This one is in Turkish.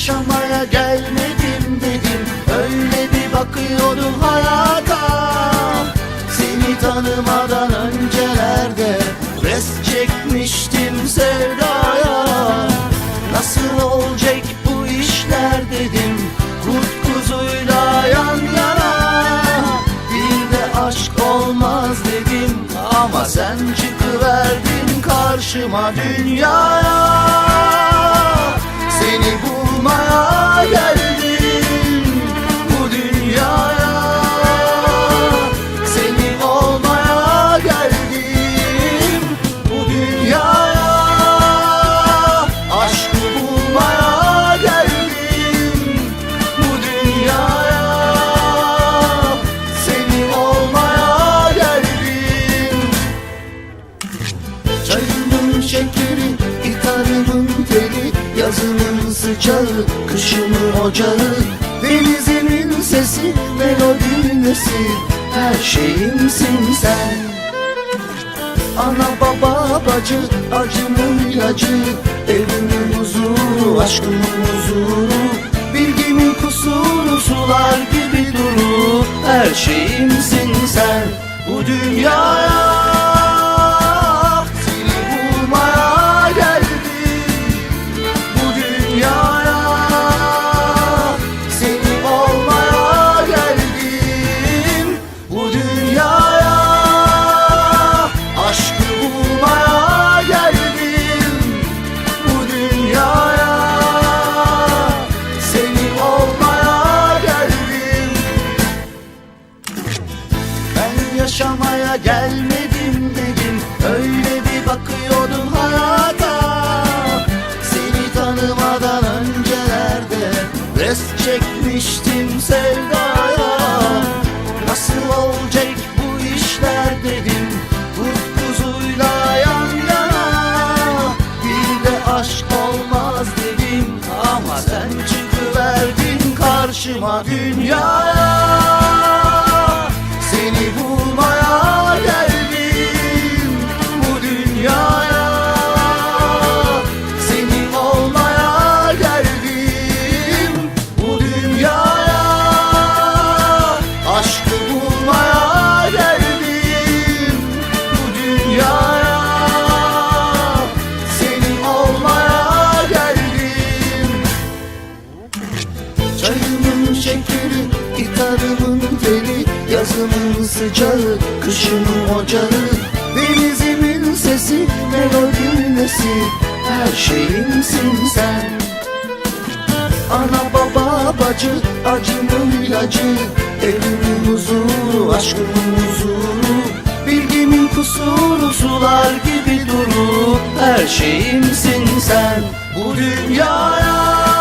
yaşamaya gelmedim dedim. Öyle bir bakıyordum hayata. Seni tanımadan öncelerde Res çekmiştim sevdaya. Nasıl olacak bu işler dedim Kurt kuzuyla yan yana. Bir de aşk olmaz dedim Ama sen çıkıverdin karşıma dünyaya. Seni bulmaya geldim sıcağı, kışımın ocağı. Denizimin sesi, melodinin nesi? Her şeyimsin sen. Ana baba bacı, acımın ilacı. Evimin huzuru, aşkımın huzuru. Bilgimin kusuru, sular gibi duru. Her şeyimsin sen. Bu dünyaya yaşamaya gelmedim dedim. Öyle bir bakıyordum hayata. Seni tanımadan öncelerde Res çekmiştim sevdaya. Nasıl olacak bu işler dedim kuzuyla yan yana. Bir de aşk olmaz dedim Ama sen çıkıverdin karşıma dünyaya Yazımın sıcağı, kışımın ocağı Denizimin sesi, melodimin nesi Her şeyimsin sen. Ana baba bacı, acımın ilacı Evimin huzuru, aşkımın huzuru. Bilgimin kusuru, sular gibi duru Her şeyimsin sen. Bu dünyaya